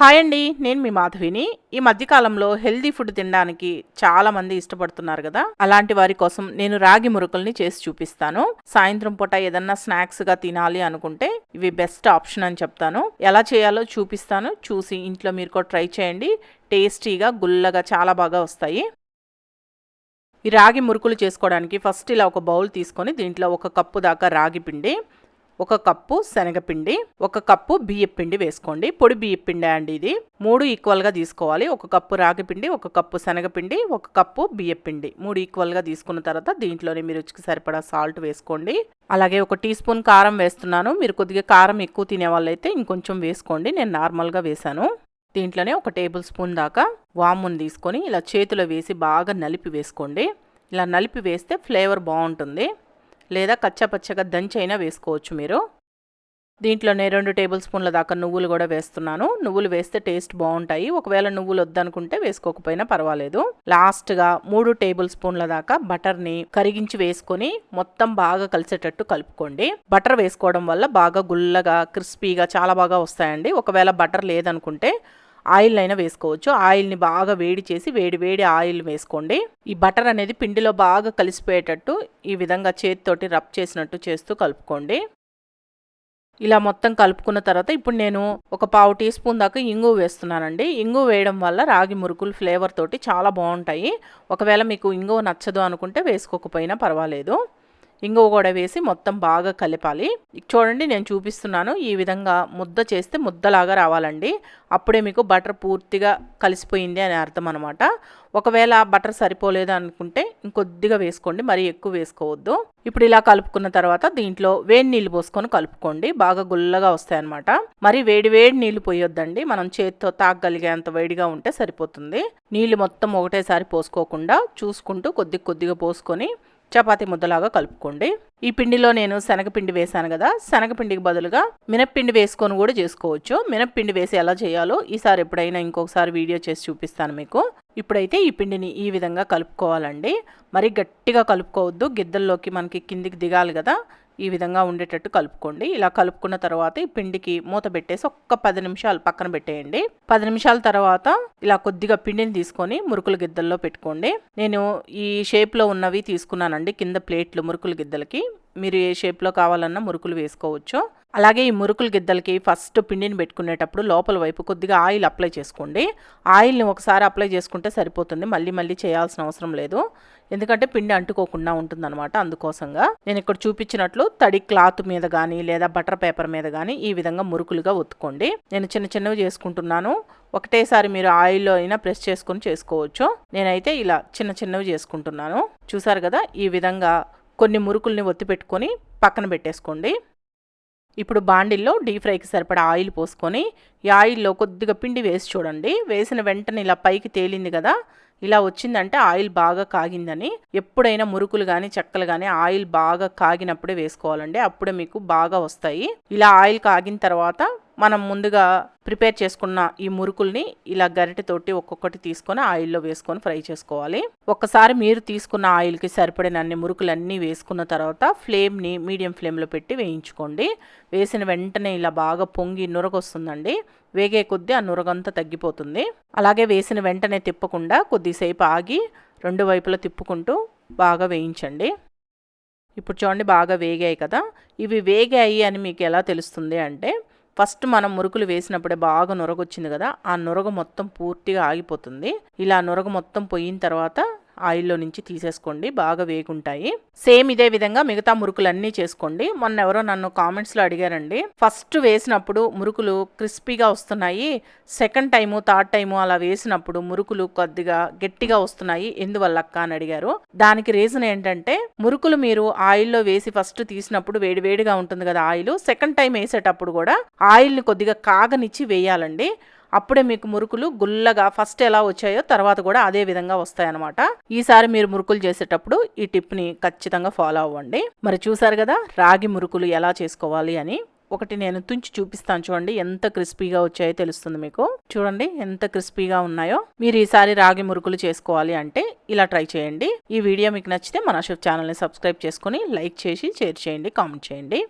Hi అండి నేను మీ మాధవిని. ఈ మధ్యకాలంలో హెల్దీ ఫుడ్ తినడానికి చాలా మంది ఇష్టపడుతున్నారు కదా. అలాంటి వారి కోసం నేను రాగి మురుకుల్ని చేసి చూపిస్తాను. సాయంత్రం పూట ఏదన్నా స్నాక్స్గా తినాలి అనుకుంటే ఇవి బెస్ట్ ఆప్షన్ అని చెప్తాను. ఎలా చేయాలో చూపిస్తాను. చూసి ఇంట్లో మీరు కూడా ట్రై చేయండి. టేస్టీగా గుల్లగా చాలా బాగా వస్తాయి. ఈ రాగి మురుకులు చేసుకోవడానికి ఫస్ట్ ఇలా ఒక బౌల్ తీసుకొని దీంట్లో ఒక కప్పు దాకా రాగి పిండి ఒక కప్పు శనగపిండి ఒక కప్పు బియ్యపిండి వేసుకోండి. పొడి బియ్యపిండి అండి ఇది. మూడు ఈక్వల్గా తీసుకోవాలి. ఒక కప్పు రాగిపిండి ఒక కప్పు శనగపిండి ఒక కప్పు బియ్యపిండి. మూడు ఈక్వల్గా తీసుకున్న తర్వాత దీంట్లోనే మీరు రుచికి సరిపడా సాల్ట్ వేసుకోండి. అలాగే ఒక టీ స్పూన్ కారం వేస్తున్నాను. మీరు కొద్దిగా కారం ఎక్కువ తినే వాళ్ళైతే ఇంకొంచెం వేసుకోండి. నేను నార్మల్గా వేశాను. దీంట్లోనే ఒక టేబుల్ స్పూన్ దాకా వామును తీసుకొని ఇలా చేతిలో వేసి బాగా నలిపి వేసుకోండి. ఇలా నలిపి వేస్తే ఫ్లేవర్ బాగుంటుంది. లేదా కచ్చపచ్చగా దంచైనా వేసుకోవచ్చు మీరు. దీంట్లోనే రెండు టేబుల్ స్పూన్ల దాకా నువ్వులు కూడా వేస్తున్నాను. నువ్వులు వేస్తే టేస్ట్ బాగుంటాయి. ఒకవేళ నువ్వులు వద్దనుకుంటే వేసుకోకపోయినా పర్వాలేదు. లాస్ట్గా మూడు టేబుల్ స్పూన్ల దాకా బటర్ని కరిగించి వేసుకొని మొత్తం బాగా కలిసేటట్టు కలుపుకోండి. బటర్ వేసుకోవడం వల్ల బాగా గుల్లగా క్రిస్పీగా చాలా బాగా వస్తాయండి. ఒకవేళ బటర్ లేదనుకుంటే ఆయిల్ అయినా వేసుకోవచ్చు. ఆయిల్ని బాగా వేడి చేసి వేడి వేడి ఆయిల్ వేసుకోండి. ఈ బటర్ అనేది పిండిలో బాగా కలిసిపోయేటట్టు ఈ విధంగా చేతితోటి రబ్ చేసినట్టు చేస్తూ కలుపుకోండి. ఇలా మొత్తం కలుపుకున్న తర్వాత ఇప్పుడు నేను ఒక పావు టీ స్పూన్ దాకా ఇంగు వేస్తున్నానండి. ఇంగు వేయడం వల్ల రాగి మురుకులు ఫ్లేవర్ తోటి చాలా బాగుంటాయి. ఒకవేళ మీకు ఇంగు నచ్చదు అనుకుంటే వేసుకోకపోయినా పర్వాలేదు. ఇంగువ కూడా వేసి మొత్తం బాగా కలిపాలి. చూడండి నేను చూపిస్తున్నాను. ఈ విధంగా ముద్ద చేస్తే ముద్దలాగా రావాలండి. అప్పుడే మీకు బటర్ పూర్తిగా కలిసిపోయింది అని అర్థం అనమాట ఒకవేళ బటర్ సరిపోలేదు అనుకుంటే ఇంకొద్దిగా వేసుకోండి. మరీ ఎక్కువ వేసుకోవద్దు. ఇప్పుడు ఇలా కలుపుకున్న తర్వాత దీంట్లో వేడి నీళ్ళు పోసుకొని కలుపుకోండి. బాగా గుల్లగా వస్తాయన్నమాట. మరి వేడి వేడి నీళ్ళు పోయొద్దండి. మనం చేతితో తాగగలిగేంత వేడిగా ఉంటే సరిపోతుంది. నీళ్ళు మొత్తం ఒకటేసారి పోసుకోకుండా చూసుకుంటూ కొద్ది కొద్దిగా పోసుకొని చపాతి ముద్దలాగా కలుపుకోండి. ఈ పిండిలో నేను శనగపిండి వేశాను కదా శనగపిండికి బదులుగా మినప్పిండి వేసుకొని కూడా చేసుకోవచ్చు. మినప్పిండి వేసి ఎలా చేయాలో ఈసారి ఎప్పుడైనా ఇంకొకసారి వీడియో చేసి చూపిస్తాను మీకు. ఇప్పుడైతే ఈ పిండిని ఈ విధంగా కలుపుకోవాలండి. మరి గట్టిగా కలుపుకోవద్దు గిద్దల్లోకి మనకి కిందికి దిగాలి కదా. ఈ విధంగా ఉండేటట్టు కలుపుకోండి. ఇలా కలుపుకున్న తర్వాత ఈ పిండికి మూత పెట్టేసి ఒక్క పది నిమిషాలు పక్కన పెట్టేయండి. పది నిమిషాల తర్వాత ఇలా కొద్దిగా పిండిని తీసుకొని మురుకుల గిద్దల్లో పెట్టుకోండి. నేను ఈ షేప్లో ఉన్నవి తీసుకున్నానండి కింద ప్లేట్లు మురుకుల గిద్దలకి. మీరు ఏ షేప్లో కావాలన్నా మురుకులు వేసుకోవచ్చు. అలాగే ఈ మురుకుల గిద్దలకి ఫస్ట్ పిండిని పెట్టుకునేటప్పుడు లోపల వైపు కొద్దిగా ఆయిల్ అప్లై చేసుకోండి. ఆయిల్ని ఒకసారి అప్లై చేసుకుంటే సరిపోతుంది. మళ్ళీ మళ్ళీ చేయాల్సిన అవసరం లేదు. ఎందుకంటే పిండి అంటుకోకుండా ఉంటుందన్నమాట అందుకోసంగా. నేను ఇక్కడ చూపించినట్లు తడి క్లాత్ మీద కానీ లేదా బటర్ పేపర్ మీద కానీ ఈ విధంగా మురుకులుగా ఒత్తుకోండి. నేను చిన్న చిన్నవి చేసుకుంటున్నాను. ఒకటేసారి మీరు ఆయిల్లో అయినా ప్రెస్ చేసుకొని చేసుకోవచ్చు. నేనైతే ఇలా చిన్న చిన్నవి చేసుకుంటున్నాను. చూసారు కదా ఈ విధంగా కొన్ని మురుకుల్ని ఒత్తి పెట్టుకొని పక్కన పెట్టేసుకోండి. ఇప్పుడు బాండిల్లో డీప్ ఫ్రైకి సరిపడా ఆయిల్ పోసుకొని ఈ ఆయిల్లో కొద్దిగా పిండి వేసి చూడండి. వేసిన వెంటనే ఇలా పైకి తేలింది కదా ఇలా వచ్చిందంటే ఆయిల్ బాగా కాగిందని. ఎప్పుడైనా మురుకులు కానీ చెక్కలు కానీ ఆయిల్ బాగా కాగినప్పుడే వేసుకోవాలండి. అప్పుడే మీకు బాగా వస్తాయి. ఇలా ఆయిల్ కాగిన తర్వాత మనం ముందుగా ప్రిపేర్ చేసుకున్న ఈ మురుకుల్ని ఇలా గరిటెతోటి ఒక్కొక్కటి తీసుకొని ఆయిల్లో వేసుకొని ఫ్రై చేసుకోవాలి. ఒక్కసారి మీరు తీసుకున్న ఆయిల్కి సరిపడినన్ని మురుకులన్నీ వేసుకున్న తర్వాత ఫ్లేమ్ని మీడియం ఫ్లేమ్లో పెట్టి వేయించుకోండి. వేసిన వెంటనే ఇలా బాగా పొంగి నురగొస్తుందండి. వేగే కొద్దీ ఆ నురగంతా తగ్గిపోతుంది. అలాగే వేసిన వెంటనే తిప్పకుండా కొద్దిసేపు ఆగి రెండు వైపులా తిప్పుకుంటూ బాగా వేయించండి. ఇప్పుడు చూడండి బాగా వేగాయి కదా. ఇవి వేగాయి అని మీకు ఎలా తెలుస్తుంది అంటే ఫస్ట్ మనం మురుకులు వేసినప్పుడే బాగా నొరగొచ్చింది కదా ఆ నొరగ మొత్తం పూర్తిగా ఆగిపోతుంది. ఇలా నొరగ మొత్తం పోయిన తర్వాత ఆయిల్లో నుంచి తీసేసుకోండి బాగా వేగుంటాయి. సేమ్ ఇదే విధంగా మిగతా మురుకులన్నీ చేసుకోండి. మొన్న ఎవరో నన్ను కామెంట్స్లో అడిగారండి ఫస్ట్ వేసినప్పుడు మురుకులు క్రిస్పీగా వస్తున్నాయి సెకండ్ టైము థర్డ్ టైము అలా వేసినప్పుడు మురుకులు కొద్దిగా గట్టిగా వస్తున్నాయి ఎందువల్ల అక్క అని అడిగారు. దానికి రీజన్ ఏంటంటే మురుకులు మీరు ఆయిల్లో వేసి ఫస్ట్ తీసినప్పుడు వేడివేడిగా ఉంటుంది కదా ఆయిల్ సెకండ్ టైం వేసేటప్పుడు కూడా ఆయిల్ని కొద్దిగా కాగనిచ్చి వేయాలండి. అప్పుడే మీకు మురుకులు గుల్లగా ఫస్ట్ ఎలా వచ్చాయో తర్వాత కూడా అదే విధంగా వస్తాయన్నమాట. ఈసారి మీరు మురుకులు చేసేటప్పుడు ఈ టిప్ని ఖచ్చితంగా ఫాలో అవ్వండి. మరి చూసారు కదా రాగి మురుకులు ఎలా చేసుకోవాలి అని. ఒకటి నేను తుంచి చూపిస్తాను చూడండి ఎంత క్రిస్పీగా వచ్చాయో తెలుస్తుంది మీకు. చూడండి ఎంత క్రిస్పీగా ఉన్నాయో. మీరు ఈసారి రాగి మురుకులు చేసుకోవాలి అంటే ఇలా ట్రై చేయండి. ఈ వీడియో మీకు నచ్చితే మన షెఫ్ ఛానల్ని సబ్స్క్రైబ్ చేసుకుని లైక్ చేసి షేర్ చేయండి కామెంట్ చేయండి.